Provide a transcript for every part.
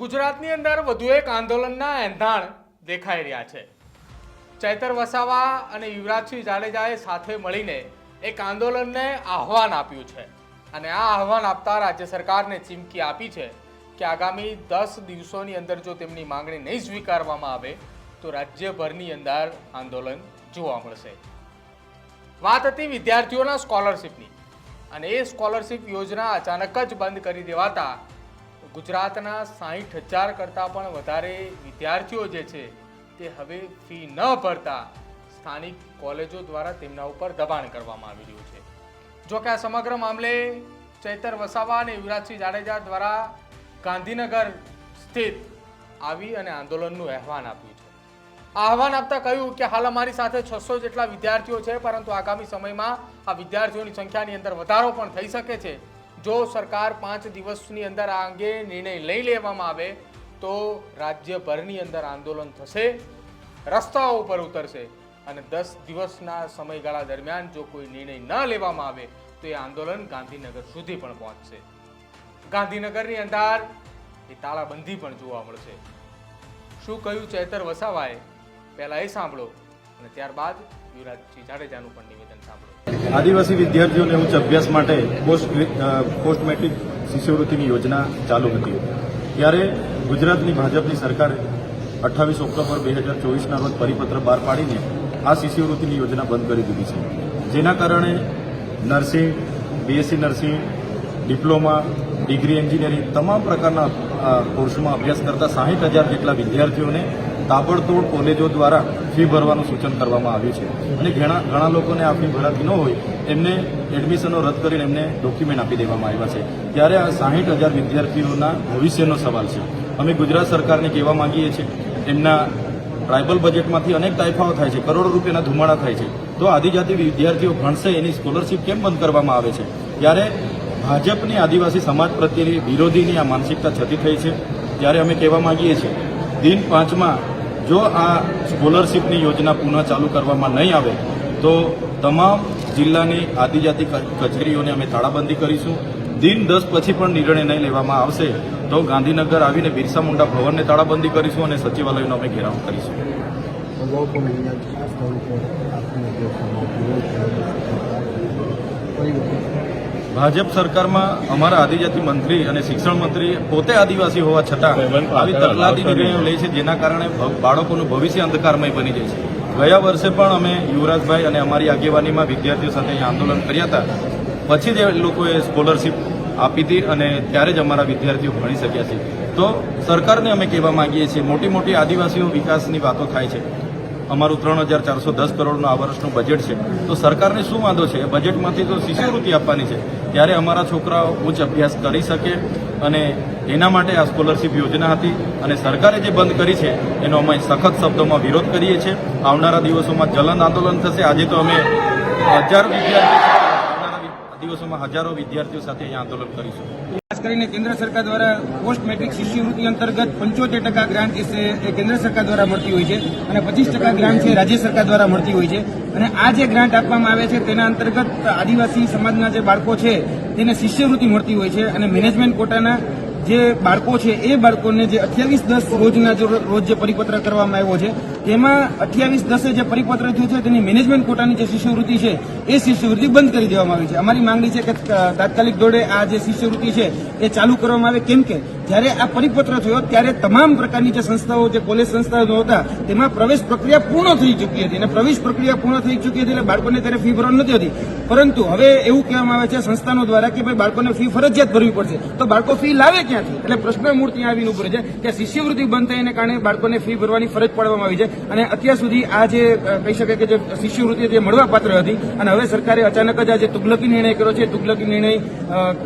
ગુજરાતની અંદર વધુ એક આંદોલનના એંધાણ દેખાઈ રહ્યા છે. ચૈતર વસાવા અને યુવરાજસિંહ જાડેજાએ સાથે મળીને એક આંદોલનને આહવાન આપ્યું છે. અને આ આહવાન આપતા રાજ્ય સરકારને ચીમકી આપી છે કે આગામી દસ દિવસોની અંદર જો તેમની માંગણી નહીં સ્વીકારવામાં આવે, તો રાજ્યભરની અંદર આંદોલન જોવા મળશે. વાત હતી વિદ્યાર્થીઓના સ્કોલરશિપની. અને એ સ્કોલરશિપ યોજના અચાનક જ બંધ કરી દેવાતા ગુજરાતના સાહીઠ હજાર કરતાં પણ વધારે વિદ્યાર્થીઓ જે છે તે હવે ફી ન ભરતા સ્થાનિક કોલેજો દ્વારા તેમના ઉપર દબાણ કરવામાં આવી રહ્યું છે. જો કે આ સમગ્ર મામલે ચૈતર વસાવા અને યુવરાજસિંહ જાડેજા દ્વારા ગાંધીનગર સ્થિત આવી અને આંદોલનનું આહવાન આપ્યું છે. આહવાન આપતા કહ્યું કે હાલ અમારી સાથે છસો જેટલા વિદ્યાર્થીઓ છે, પરંતુ આગામી સમયમાં આ વિદ્યાર્થીઓની સંખ્યાની અંદર વધારો પણ થઈ શકે છે. જો સરકાર પાંચ દિવસની અંદર આ અંગે નિર્ણય લઈ લેવામાં આવે, તો રાજ્યભરની અંદર આંદોલન થશે, રસ્તાઓ ઉપર ઉતરશે અને દસ દિવસના સમયગાળા દરમિયાન જો કોઈ નિર્ણય ન લેવામાં આવે, તો એ આંદોલન ગાંધીનગર સુધી પણ પહોંચશે. ગાંધીનગરની અંદર એ તાળાબંધી પણ જોવા મળશે. શું કહ્યું ચેતર વસાવાએ? પહેલાં એ સાંભળો અને ત્યારબાદ યુવરાજસિંહ જાડેજાનું પણ નિવેદન સાંભળ્યું આદિવાસી વિદ્યાર્થીઓને ઉચ્ચ અભ્યાસ માટે પોસ્ટ પોસ્ટ મેટ્રિક શિષ્યવૃત્તિની યોજના ચાલુ હતી. ત્યારે ગુજરાતની ભાજપની સરકારે અઠ્ઠાવીસ ઓક્ટોબર બે હજાર ચોવીસના રોજ પરિપત્ર બહાર પાડીને આ શિષ્યવૃત્તિની યોજના બંધ કરી દીધી છે. જેના કારણે nursing, BSc nursing, diploma, degree engineering તમામ પ્રકારના કોર્સમાં અભ્યાસ કરતા સાહીઠ હજાર જેટલા વિદ્યાર્થીઓને તાબડતોડ કોલેજો દ્વારા ફી ભરવાનું સૂચન કરવામાં આવ્યું છે. અને ઘણા ઘણા લોકોને આ ફી ભરાતી ન હોય, એમને એડમિશનો રદ કરીને એમને ડોક્યુમેન્ટ આપી દેવામાં આવ્યા છે. ત્યારે આ સાહીઠ હજાર વિદ્યાર્થીઓના ભવિષ્યનો સવાલ છે. અમે ગુજરાત સરકારને કહેવા માંગીએ છીએ, એમના ટ્રાઇબલ બજેટમાંથી અનેક તાઇફાઓ થાય છે, કરોડો રૂપિયાના ધુમાડા થાય છે. તો આદિજાતિ વિદ્યાર્થીઓ ભણશે, એની સ્કોલરશીપ કેમ બંધ કરવામાં આવે છે? ત્યારે ભાજપની આદિવાસી સમાજ પ્રત્યેની વિરોધીની આ માનસિકતા છતી થઈ છે. ત્યારે અમે કહેવા માંગીએ છીએ, દિન પાંચમાં જો આ સ્કોલરશીપની યોજના પુનઃ ચાલુ કરવામાં નહીં આવે, તો તમામ જિલ્લાની આદિજાતિ કચેરીઓને અમે તાળાબંધી કરીશું. દિન દસ પછી પણ નિર્ણય નહીં લેવામાં આવશે, તો ગાંધીનગર આવીને બિરસા મુંડા ભવનને તાળાબંધી કરીશું અને સચિવાલયનો અમે ઘેરાવ કરીશું અગાઉ પણ અહીંયા આ સ્થળ ઉપર આપનો ઉપયોગ કરવામાં આવ્યો છે. ભાજપ સરકારમાં અમારા આદિજાતિ મંત્રી અને શિક્ષણ મંત્રી પોતે આદિવાસી હોવા છતાં આવી તકલાદી નિર્ણયો લે છે જેના કારણે બાળકોનું ભવિષ્ય અંધકારમય બની જાય છે. ગયા વર્ષે પણ અમે યુવરાજભાઈ અને અમારી આગેવાનીમાં વિદ્યાર્થીઓ સાથે આંદોલન કર્યા હતા. પછી જ લોકોએ સ્કોલરશીપ આપી હતી અને ત્યારે જ અમારા વિદ્યાર્થીઓ ભણી શક્યા છે. તો સરકારને અમે કહેવા માંગીએ છીએ મોટી મોટી આદિવાસીઓ વિકાસની વાતો થાય છે. અમારું ત્રણ હજાર ચારસો દસ કરોડનું આ વર્ષનું બજેટ છે. તો સરકારને શું વાંધો છે? બજેટમાંથી તો શિષ્યવૃત્તિ આપવાની છે. ત્યારે અમારા છોકરાઓ ઉચ્ચ અભ્યાસ કરી શકે અને એના માટે આ સ્કોલરશીપ યોજના હતી અને સરકારે જે બંધ કરી છે, એનો અમે સખત શબ્દોમાં વિરોધ કરીએ છીએ. આવનારા દિવસોમાં જલન આંદોલન થશે. આજે તો અમે હજારો વિદ્યાર્થીઓ દિવસોમાં હજારો વિદ્યાર્થીઓ સાથે અહીંયા આંદોલન કરીશું. કરીને કેન્દ્ર સરકાર દ્વારા પોસ્ટ મેટ્રિક શિષ્યવૃત્તિ અંતર્ગત પંચોતેર ટકા ગ્રાન્ટ એ કેન્દ્ર સરકાર દ્વારા મળતી હોય છે અને પચીસ ટકા ગ્રાન્ટ છે રાજ્ય સરકાર દ્વારા મળતી હોય છે. અને આ જે ગ્રાન્ટ આપવામાં આવે છે તેના અંતર્ગત આદિવાસી સમાજના જે બાળકો છે તેને શિષ્યવૃત્તિ મળતી હોય છે અને મેનેજમેન્ટ કોટાના જે બાળકો છે એ બાળકોને જે અઠ્યાવીસ દસ રોજના રોજ જે પરિપત્ર કરવામાં આવ્યો છે તેમાં અઠ્યાવીસ દસે જે પરિપત્ર થયું છે, તેની મેનેજમેન્ટ કોટાની જે શિષ્યવૃત્તિ છે, એ શિષ્યવૃત્તિ બંધ કરી દેવામાં આવી છે. અમારી માંગણી છે કે તાત્કાલિક ધોરણે આ જે શિષ્યવૃત્તિ છે, એ ચાલુ કરવામાં આવે. કેમ કે, જ્યારે આ પરિપત્ર થયો, ત્યારે તમામ પ્રકારની જે સંસ્થાઓ, જે કોલેજ સંસ્થાઓ હતા તેમાં પ્રવેશ પ્રક્રિયા પૂર્ણ થઈ ચૂકી હતી. અને પ્રવેશ પ્રક્રિયા પૂર્ણ થઈ ચૂકી હતી એટલે બાળકોને ત્યારે ફી ભરવાની નથી હતી. પરંતુ હવે એવું કહેવામાં આવે છે સંસ્થાનો દ્વારા કે ભાઈ બાળકોને ફી ફરજિયાત ભરવી પડશે. તો બાળકો ફી લાવે ક્યાંથી? એટલે પ્રશ્ન મૂળ ત્યાં આવીને ઊભો છે કે શિષ્યવૃત્તિ બંધ થઈને કારણે બાળકોને ફી ભરવાની ફરજ પાડવામાં આવી છે. અને અત્યાર સુધી આ જે કહી શકાય કે જે શિષ્યવૃત્તિ જે મળવાપાત્ર હતી અને હવે સરકારે અચાનક જ આ જે તુગલકી નિર્ણય કર્યો છે, તુગલકી નિર્ણય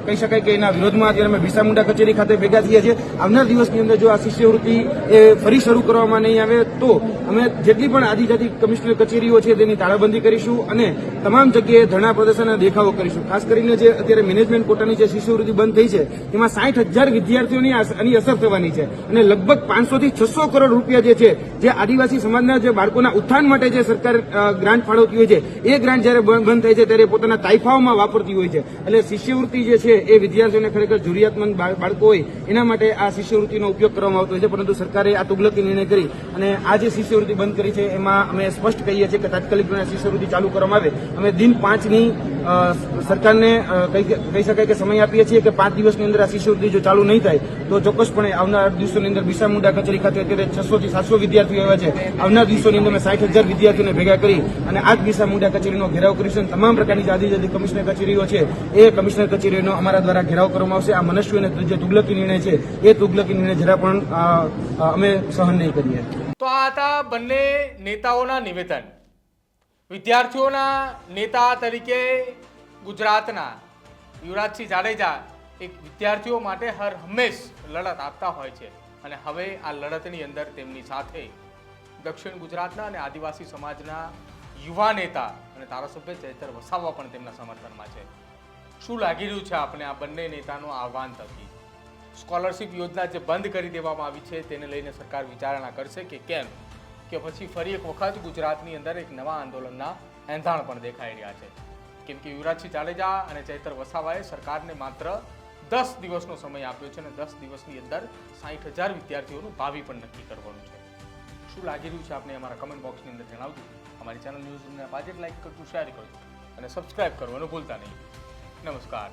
કહી શકાય કે એના વિરોધમાં અત્યારે અમે બિરસા કચેરી ખાતે ભેગા થયા છીએ. આવનાર દિવસની અંદર જો આ શિષ્યવૃત્તિ એ ફરી શરૂ કરવામાં નહીં આવે, તો અમે જેટલી પણ આદિજાતિ કમિશનર કચેરીઓ છે તેની તાળાબંધી કરીશું અને તમામ જગ્યાએ ધરણા પ્રદર્શન અને દેખાવો કરીશું. ખાસ કરીને જે અત્યારે મેનેજમેન્ટ કોટાની જે શિષ્યવૃત્તિ બંધ થઈ છે, તેમાં સાઠ હજાર વિદ્યાર્થીઓની આની અસર થવાની છે અને લગભગ પાંચસો થી છસો કરોડ રૂપિયા જે છે, જે આદિવાસી આદિવાસી સમાજના જે બાળકોના ઉત્થાન માટે જે સરકાર ગ્રાન્ટ ફાળવતી હોય છે, એ ગ્રાન્ટ જ્યારે બંધ થાય છે, ત્યારે પોતાના તાઇફાઓમાં વાપરતી હોય છે. એટલે શિષ્યવૃત્તિ જે છે, એ વિદ્યાર્થીઓને ખરેખર જરૂરિયાતમંદ બાળકો હોય, એના માટે આ શિષ્યવૃત્તિનો ઉપયોગ કરવામાં આવતો હોય છે. પરંતુ સરકારે આ તુગલકી નિર્ણય કરી અને આ જે શિષ્યવૃત્તિ બંધ કરી છે, એમાં અમે સ્પષ્ટ કહીએ છીએ કે તાત્કાલિક ધોરણે શિષ્યવૃત્તિ ચાલુ કરવામાં આવે, અમે દિન પાંચની સરકારને કહી શકાય કે સમય આપીએ છીએ કે પાંચ દિવસની અંદર આ શિષ્યવૃત્તિ જો ચાલુ નહીં થાય, તો ચોક્કસપણે આવનાર દિવસોની અંદર બિરસા મુંડા કચેરી ખાતે અત્યારે છસો થી સાતસો વિદ્યાર્થીઓ આવ્યા છે. આવનાર દિવસોની અંદર અમે સાઠ હજાર વિદ્યાર્થીઓને ભેગા કરી અને આ જ બિરસા મુંડા કચેરીનો ઘેરાવ કરીશું તમામ પ્રકારની જાદી જલ્દી કમિશનર કચેરીઓ છે, એ કમિશનર કચેરીનો અમારા દ્વારા ઘેરાવ કરવામાં આવશે. આ મનસ્વી અને જે તુગલકી નિર્ણય છે, એ તુગલકી નિર્ણય જરા પણ અમે સહન નહીં કરીએ. તો આ હતા બંને નેતાઓના નિવેદન. વિદ્યાર્થીઓના નેતા તરીકે ગુજરાતના યુવરાજસિંહ જાડેજા એક વિદ્યાર્થીઓ માટે હર હંમેશ લડત આપતા હોય છે. અને હવે આ લડતની અંદર તેમની સાથે દક્ષિણ ગુજરાતના અને આદિવાસી સમાજના યુવા નેતા અને ધારાસભ્ય ચેતર વસાવા પણ તેમના સમર્થનમાં છે. શું લાગી રહ્યું છે આપણે આ બંને નેતાનું આહવાન થકી? સ્કોલરશિપ યોજના જે બંધ કરી દેવામાં આવી છે તેને લઈને સરકાર વિચારણા કરશે કે કેમ? કે પછી ફરી એક વખત ગુજરાતની અંદર એક નવા આંદોલનના એંધાણ પણ દેખાઈ રહ્યા છે. કેમ કે યુવરાજસિંહ જાડેજા અને ચૈતર વસાવાએ સરકારને માત્ર દસ દિવસનો સમય આપ્યો છે અને દસ દિવસની અંદર સાઠ હજાર વિદ્યાર્થીઓનું ભાવિ પણ નક્કી કરવાનું છે. શું લાગી રહ્યું છે આપણે અમારા કમેન્ટ બોક્સની અંદર જણાવજો. અમારી ચેનલ ન્યૂઝ રૂમને આજે લાઈક કરજો શેર કરજો અને સબસ્ક્રાઈબ કરવાનું ભૂલતા નહીં. નમસ્કાર.